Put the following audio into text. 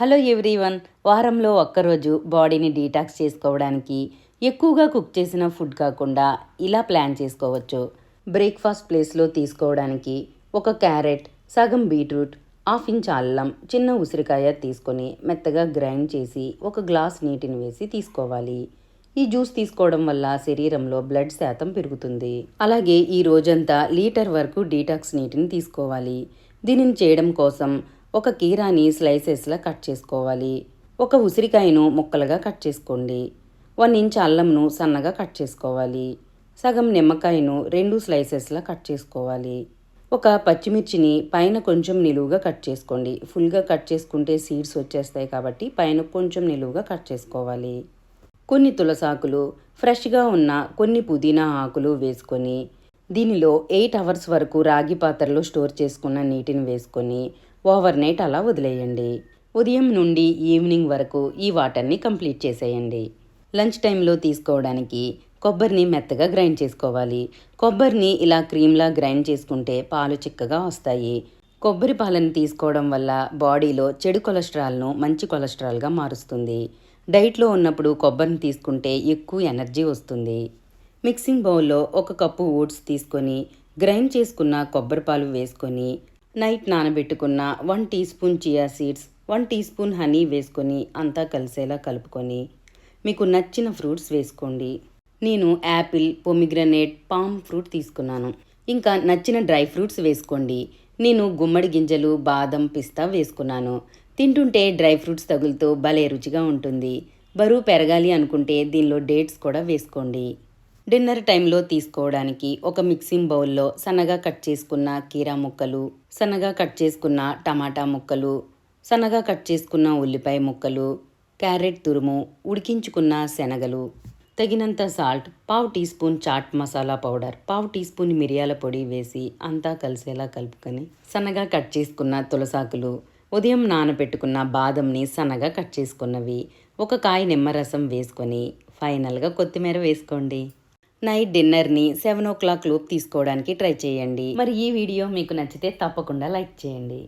Hello everyone వారంలో ఒక్కరోజు బాడీని డీటాక్స్ చేసుకోవడానికి ఎక్కువగా కుక్ చేసిన ఫుడ్ కాకుండా ఇలా ప్లాన్ చేసుకోవచ్చు. బ్రేక్ఫాస్ట్ ప్లేస్లో తీసుకోవడానికి ఒక క్యారెట్ సగం బీట్రూట్ హాఫ్ ఇంచ్ అల్లం చిన్న ఉసిరికాయ తీసుకొని మెత్తగా గ్రైండ్ చేసి ఒక గ్లాస్ నీటిని వేసి తీసుకోవాలి. ఈ జ్యూస్ తీసుకోవడం వల్ల శరీరంలో బ్లడ్ శాతం పెరుగుతుంది. అలాగే ఈ రోజంతా లీటర్ వరకు డీటాక్స్ నీటిని తీసుకోవాలి. దీనిని చేయడం కోసం ఒక కీరాని స్లైసెస్లా కట్ చేసుకోవాలి. ఒక ఉసిరికాయను ముక్కలుగా కట్ చేసుకోండి. వన్ ఇంచ్ అల్లంను సన్నగా కట్ చేసుకోవాలి. సగం నిమ్మకాయను రెండు స్లైసెస్లా కట్ చేసుకోవాలి. ఒక పచ్చిమిర్చిని పైన కొంచెం నిలువుగా కట్ చేసుకోండి. ఫుల్గా కట్ చేసుకుంటే సీడ్స్ వచ్చేస్తాయి కాబట్టి పైన కొంచెం నిలువుగా కట్ చేసుకోవాలి. కొన్ని తులసాకులు ఫ్రెష్గా ఉన్న కొన్ని పుదీనా ఆకులు వేసుకొని దీనిలో ఎయిట్ అవర్స్ వరకు రాగి పాత్రలో స్టోర్ చేసుకున్న నీటిని వేసుకొని ఓవర్ నైట్ అలా వదిలేయండి. ఉదయం నుండి ఈవినింగ్ వరకు ఈ వాటర్ని కంప్లీట్ చేసేయండి. లంచ్ టైంలో తీసుకోవడానికి కొబ్బరిని మెత్తగా గ్రైండ్ చేసుకోవాలి. కొబ్బరిని ఇలా క్రీమ్లా గ్రైండ్ చేసుకుంటే పాలు చిక్కగా వస్తాయి. కొబ్బరి పాలను తీసుకోవడం వల్ల బాడీలో చెడు కొలెస్ట్రాల్ను మంచి కొలెస్ట్రాల్గా మారుస్తుంది. డైట్లో ఉన్నప్పుడు కొబ్బరిని తీసుకుంటే ఎక్కువ ఎనర్జీ వస్తుంది. మిక్సింగ్ బౌల్లో ఒక కప్పు ఓట్స్ తీసుకొని గ్రైండ్ చేసుకున్న కొబ్బరి పాలు వేసుకొని నైట్ నానబెట్టుకున్న one teaspoon chia seeds one teaspoon honey వేసుకొని అంతా కలిసేలా కలుపుకొని మీకు నచ్చిన ఫ్రూట్స్ వేసుకోండి. నేను యాపిల్ పొమిగ్రనేట్ పామ్ ఫ్రూట్ తీసుకున్నాను. ఇంకా నచ్చిన డ్రై ఫ్రూట్స్ వేసుకోండి. నేను గుమ్మడి గింజలు బాదం పిస్తా వేసుకున్నాను. తింటుంటే డ్రై ఫ్రూట్స్ తగులుతూ భలే రుచిగా ఉంటుంది. బరువు పెరగాలి అనుకుంటే దీనిలో డేట్స్ కూడా వేసుకోండి. డిన్నర్ టైంలో తీసుకోవడానికి ఒక మిక్సింగ్ బౌల్లో సన్నగా కట్ చేసుకున్న కీరా ముక్కలు సన్నగా కట్ చేసుకున్న టమాటా ముక్కలు సన్నగా కట్ చేసుకున్న ఉల్లిపాయ ముక్కలు క్యారెట్ తురుము ఉడికించుకున్న శనగలు తగినంత సాల్ట్ పావు teaspoon chaat masala powder పావు టీ స్పూన్ మిరియాల పొడి వేసి అంతా కలిసేలా కలుపుకొని సన్నగా కట్ చేసుకున్న తులసాకులు ఉదయం నానబెట్టుకున్న బాదంని సన్నగా కట్ చేసుకున్నవి ఒక కాయ నిమ్మరసం వేసుకొని ఫైనల్గా కొత్తిమీర వేసుకోండి. నైట్ డిన్నర్ని సెవెన్ ఓ క్లాక్ లోపు తీసుకోవడానికి ట్రై చేయండి. మరి ఈ వీడియో మీకు నచ్చితే తప్పకుండా లైక్ చేయండి.